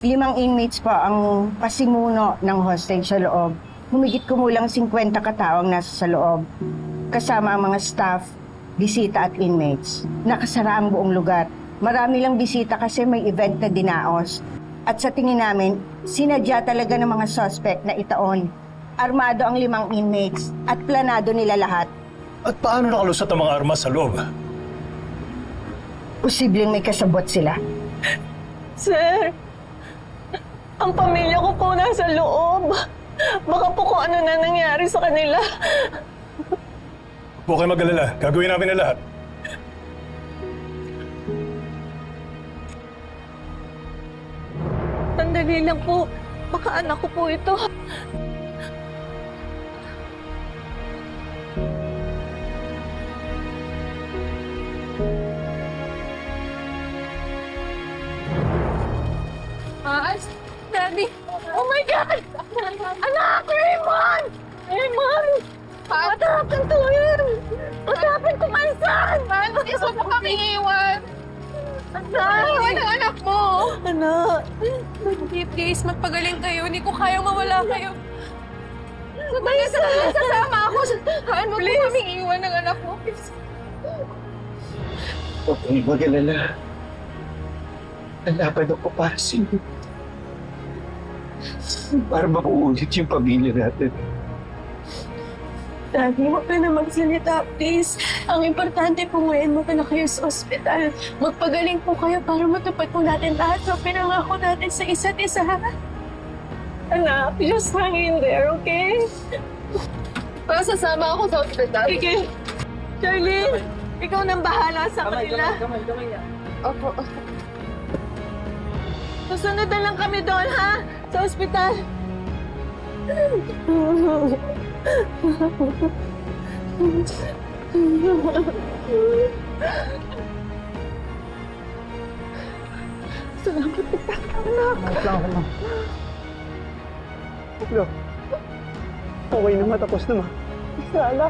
Limang inmates po ang pasimuno ng hostage sa loob. Humigit kumulang 50 katawang nasa sa loob. Kasama ang mga staff, bisita at inmates. Nakasara ang buong lugar. Marami lang bisita kasi may event na dinaos. At sa tingin namin, sinadya talaga ng mga suspect na itaon. Armado ang limang inmates at planado nila lahat. At paano nakalusot ang mga armas sa loob? Posibleng may kasabot sila. Sir, ang pamilya ko po nasa loob. Baka po kung ano na nangyari sa kanila. Huwag kayo mag-alala. Gagawin namin na lahat. Sandali lang po. Baka anak ko po ito. Gusto mo kami iwan. Anak! Iwan ang anak mo! Anak! Hindi, please, magpagaling kayo. Hindi ko kayang mawala kayo. Sandali, sandali, sasama ako. Haan mo po kami iwan ng anak mo. Please. Huwag kang mag-alala. Lalaban ako para sa inyo. Para makuulit yung pamilya natin. Daddy, huwag ka na magsalita, please. Ang importante po ngayon, magka na kayo sa ospital. Magpagaling po kayo para matupad po natin lahat sa pinangako natin sa isa't isa. Anak, just hang in there, okay? Para sasama ako sa ospital. Sige. Charlene, ikaw nang bahala sa kanila. Opo, opo. Susunod na lang kami doon, ha? Sa ospital. Salamat kita, anak. Okay na matapos na ma. Sana.